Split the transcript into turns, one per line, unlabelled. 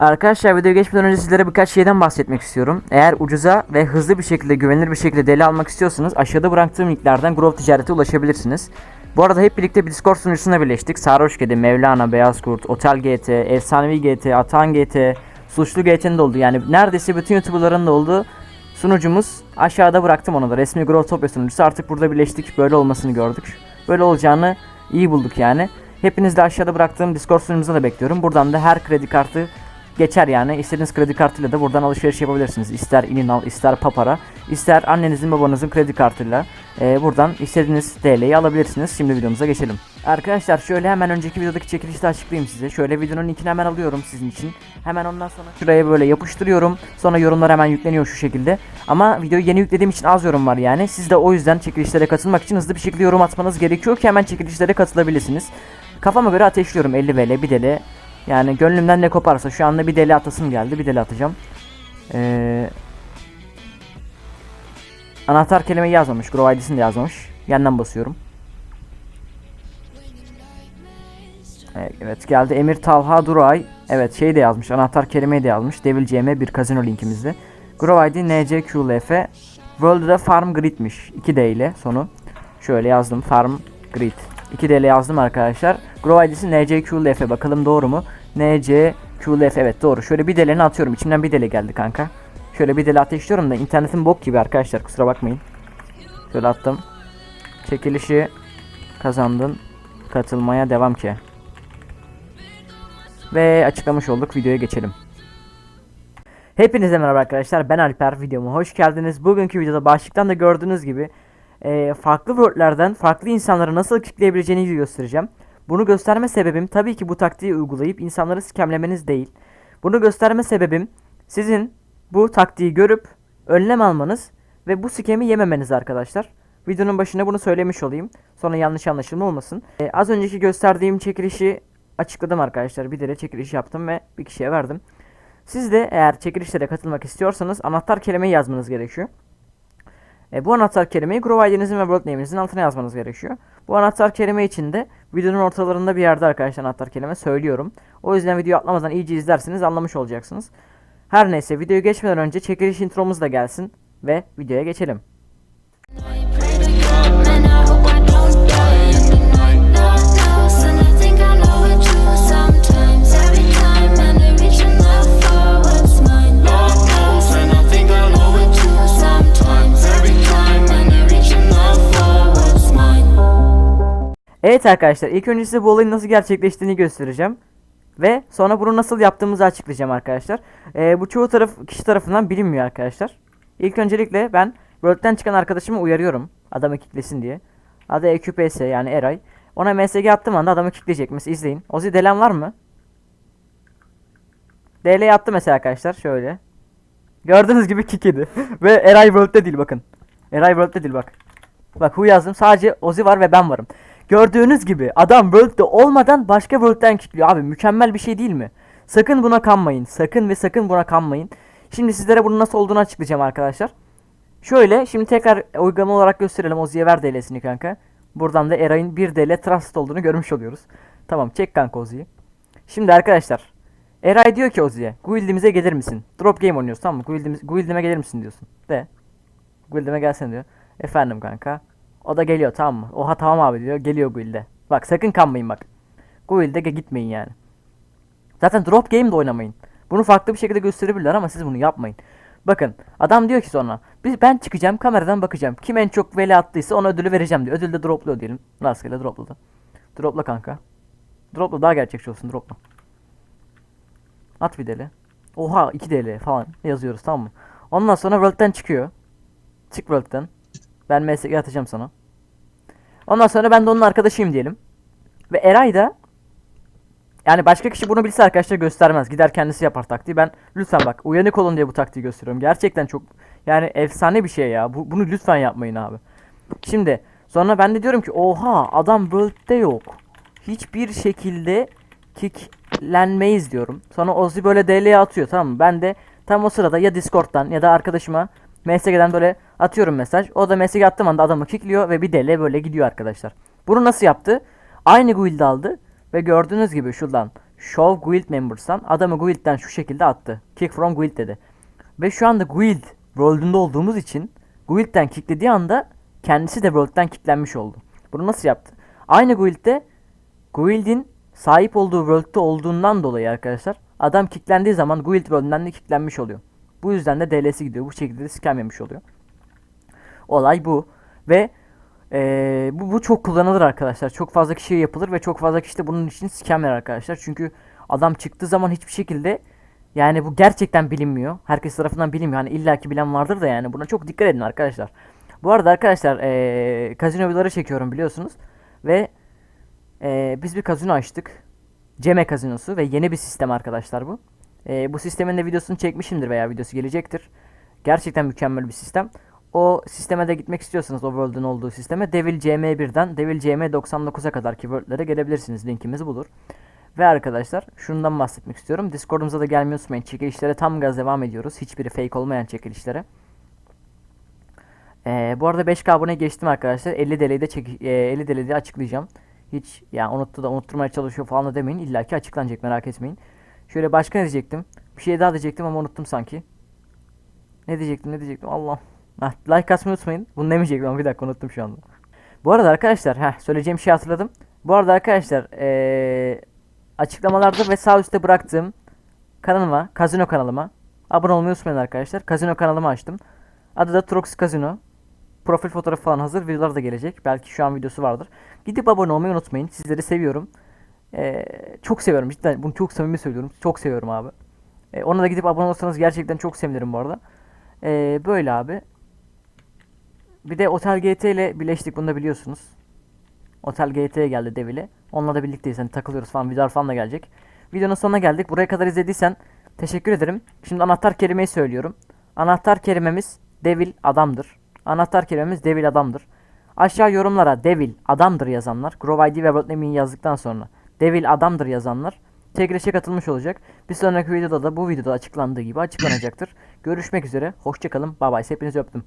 Arkadaşlar videoya geçmeden önce sizlere birkaç şeyden bahsetmek istiyorum. Eğer ucuza ve hızlı bir şekilde güvenilir bir şekilde deli almak istiyorsanız aşağıda bıraktığım linklerden Grove Ticaret'e ulaşabilirsiniz. Bu arada hep birlikte bir Discord sunucusuna birleştik. Sarhoş Kedi, Mevlana, Beyaz Kurt, Otel GT, Efsanevi GT, Atan GT, Suçlu GT'nin de olduğu yani neredeyse bütün YouTuber'ların da olduğu sunucumuz. Aşağıda bıraktım onu da. Resmi Growtopia sunucusu. Artık burada birleştik. Böyle olmasını gördük. Böyle olacağını iyi bulduk yani. Hepiniz de aşağıda bıraktığım Discord sunucumuza da bekliyorum. Buradan da her kredi kartı geçer yani. İstediğiniz kredi kartıyla da buradan alışveriş yapabilirsiniz. İster Ininal, ister Papara, ister annenizin babanızın kredi kartıyla e, buradan istediğiniz TL'yi alabilirsiniz. Şimdi videomuza geçelim. Arkadaşlar şöyle hemen önceki videodaki çekilişte açıklayayım size. Şöyle videonun linkini hemen alıyorum sizin için. Hemen ondan sonra şuraya böyle yapıştırıyorum. Sonra yorumlar hemen yükleniyor şu şekilde. Ama videoyu yeni yüklediğim için az yorum var yani. Siz de o yüzden çekilişlere katılmak için hızlı bir şekilde yorum atmanız gerekiyor ki hemen çekilişlere katılabilirsiniz. Kafama göre ateşliyorum 50 VL 1 TL. Yani gönlümden ne koparsa şu anda bir deli atasım geldi. Bir deli atacağım. Ee, anahtar kelimeyi yazmamış. Grow ID'sini de yazmamış. Yandan basıyorum. Evet geldi. Emir Talha Duray. Evet şey de yazmış. Anahtar kelimeyi de yazmış. Devil CM bir kazino linkimizde. Grow ID NCQLF. World'da Farm Grid'miş. 2D ile sonu. Şöyle yazdım. Farm Grid. 2D ile yazdım arkadaşlar. Grow ID'si NCQLF. Bakalım doğru mu? NCQLF evet doğru. Şöyle bir deleni atıyorum. İçimden bir dele geldi kanka. Şöyle bir dele ateşliyorum da internetim bok gibi arkadaşlar. Kusura bakmayın. Şöyle attım. Çekilişi kazandın. Katılmaya devam ki. Ve açıklamış olduk. Videoya geçelim. Hepinize merhaba arkadaşlar. Ben Alper. Videoma hoş geldiniz. Bugünkü videoda başlıktan da gördüğünüz gibi eee, farklı wordlerden farklı insanları nasıl kickleyebileceğinizi göstereceğim. Bunu gösterme sebebim tabii ki bu taktiği uygulayıp insanları skemlemeniz değil. Bunu gösterme sebebim sizin bu taktiği görüp önlem almanız ve bu skemi yememeniz arkadaşlar. Videonun başına bunu söylemiş olayım. Sonra yanlış anlaşılma olmasın. Ee, az önceki gösterdiğim çekilişi açıkladım arkadaşlar. Bir de çekiliş yaptım ve bir kişiye verdim. Siz de eğer çekilişlere katılmak istiyorsanız anahtar kelimeyi yazmanız gerekiyor. E, bu anahtar kelimeyi Grow ID'nizin ve World Name'inizin altına yazmanız gerekiyor. Bu anahtar kelime için de videonun ortalarında bir yerde arkadaşlar anahtar kelime söylüyorum. O yüzden videoyu atlamadan iyice izlerseniz anlamış olacaksınız. Her neyse videoya geçmeden önce çekiliş intromuz da gelsin ve videoya geçelim. Evet arkadaşlar ilk önce size bu olayın nasıl gerçekleştiğini göstereceğim. Ve sonra bunu nasıl yaptığımızı açıklayacağım arkadaşlar. Ee, bu çoğu taraf kişi tarafından bilinmiyor arkadaşlar. İlk öncelikle ben World'den çıkan arkadaşımı uyarıyorum. Adamı kicklesin diye. Adı EQPS yani Eray. Ona MSG attığım anda adamı kickleyecek. Mesela izleyin. Ozi delen var mı? DL attı mesela arkadaşlar şöyle. Gördüğünüz gibi kick yedi. ve Eray World'de değil bakın. Eray World'de değil bak. Bak hu yazdım. Sadece Ozi var ve ben varım. Gördüğünüz gibi adam World'de olmadan başka World'den kilitliyor. Abi mükemmel bir şey değil mi? Sakın buna kanmayın. Sakın ve sakın buna kanmayın. Şimdi sizlere bunun nasıl olduğunu açıklayacağım arkadaşlar. Şöyle şimdi tekrar uygulama olarak gösterelim. Ozi'ye ver DL'sini kanka. Buradan da Eray'ın 1 DL trust olduğunu görmüş oluyoruz. Tamam çek kanka Ozi'yi. Şimdi arkadaşlar. Eray diyor ki Ozi'ye. Guild'imize gelir misin? Drop game oynuyoruz tamam mı? Guild'ime gelir misin diyorsun. De. Guild'ime gelsen diyor. Efendim kanka. O da geliyor tamam mı? Oha tamam abi diyor. Geliyor Guild'e. Bak sakın kanmayın bak. Guild'e gitmeyin yani. Zaten drop game de oynamayın. Bunu farklı bir şekilde gösterebilirler ama siz bunu yapmayın. Bakın adam diyor ki sonra biz ben çıkacağım kameradan bakacağım. Kim en çok veli attıysa ona ödülü vereceğim diyor. Ödül de dropluyor diyelim. Rastgele dropladı. Dropla kanka. Dropla daha gerçekçi olsun dropla. At bir deli. Oha 2 deli falan yazıyoruz tamam mı? Ondan sonra World'den çıkıyor. Çık World'den. Ben MSG atacağım sana. Ondan sonra ben de onun arkadaşıyım diyelim. Ve Eray da yani başka kişi bunu bilse arkadaşlar göstermez. Gider kendisi yapar taktiği. Ben lütfen bak uyanık olun diye bu taktiği gösteriyorum. Gerçekten çok yani efsane bir şey ya. Bu, bunu lütfen yapmayın abi. Şimdi sonra ben de diyorum ki oha adam World'de yok. Hiçbir şekilde kicklenmeyiz diyorum. Sonra Ozzy böyle DL'ye atıyor tamam mı? Ben de tam o sırada ya Discord'dan ya da arkadaşıma MSG'den böyle atıyorum mesaj. O da MSG attığım anda adamı kickliyor ve bir DL böyle gidiyor arkadaşlar. Bunu nasıl yaptı? Aynı guild aldı ve gördüğünüz gibi şuradan show guild members'tan adamı guild'den şu şekilde attı. Kick from guild dedi. Ve şu anda guild world'ünde olduğumuz için guild'den kicklediği anda kendisi de world'den kicklenmiş oldu. Bunu nasıl yaptı? Aynı guild'de guild'in sahip olduğu world'de olduğundan dolayı arkadaşlar adam kicklendiği zaman guild world'ünden de kicklenmiş oluyor. Bu yüzden de DL'si gidiyor. Bu şekilde de scam yemiş oluyor. Olay bu. Ve eee, bu, bu çok kullanılır arkadaşlar. Çok fazla kişiye yapılır ve çok fazla kişi de bunun için scam yer arkadaşlar. Çünkü adam çıktığı zaman hiçbir şekilde yani bu gerçekten bilinmiyor. Herkes tarafından bilinmiyor. Hani illaki bilen vardır da yani buna çok dikkat edin arkadaşlar. Bu arada arkadaşlar eee kazino videoları çekiyorum biliyorsunuz. Ve eee, biz bir kazino açtık. Ceme kazinosu ve yeni bir sistem arkadaşlar bu. Eee, bu sistemin de videosunu çekmişimdir veya videosu gelecektir. Gerçekten mükemmel bir sistem. O sisteme de gitmek istiyorsanız o World'un olduğu sisteme Devil CM1'den Devil CM99'a kadar ki World'lere gelebilirsiniz. Linkimiz budur. Ve arkadaşlar şundan bahsetmek istiyorum. Discord'umuza da gelmeyi unutmayın. Çekilişlere tam gaz devam ediyoruz. Hiçbiri fake olmayan çekilişlere. Ee, bu arada 5K abone geçtim arkadaşlar. 50 DL'yi de çek e, 50 DL'yi de açıklayacağım. Hiç yani unuttu da unutturmaya çalışıyor falan da demeyin. İlla ki açıklanacak merak etmeyin. Şöyle başka ne diyecektim? Bir şey daha diyecektim ama unuttum sanki. Ne diyecektim ne diyecektim Allah. Heh, like atmayı unutmayın. Bunu demeyecektim ama bir dakika unuttum şu anda. Bu arada arkadaşlar heh, söyleyeceğim şeyi hatırladım. Bu arada arkadaşlar ee, açıklamalarda ve sağ üstte bıraktığım kanalıma, kazino kanalıma abone olmayı unutmayın arkadaşlar. Kazino kanalımı açtım. Adı da Trox Casino. Profil fotoğrafı falan hazır. Videolar da gelecek. Belki şu an videosu vardır. Gidip abone olmayı unutmayın. Sizleri seviyorum. Ee, çok seviyorum cidden. Bunu çok samimi söylüyorum. Çok seviyorum abi. Ee, ona da gidip abone olursanız gerçekten çok sevinirim bu arada. Ee, böyle abi. Bir de Otel GT ile birleştik. Bunu da biliyorsunuz. Otel GT'ye geldi Devil'e. Onunla da birlikteyiz. Hani takılıyoruz falan. Videolar falan da gelecek. Videonun sonuna geldik. Buraya kadar izlediysen teşekkür ederim. Şimdi anahtar kelimeyi söylüyorum. Anahtar kelimemiz Devil adamdır. Anahtar kelimemiz Devil adamdır. Aşağı yorumlara Devil adamdır yazanlar. Grove ID ve World yazdıktan sonra Devil adamdır yazanlar çekilişe katılmış olacak. Bir sonraki videoda da bu videoda açıklandığı gibi açıklanacaktır. Görüşmek üzere. Hoşçakalın. Bye bye. Hepinizi öptüm.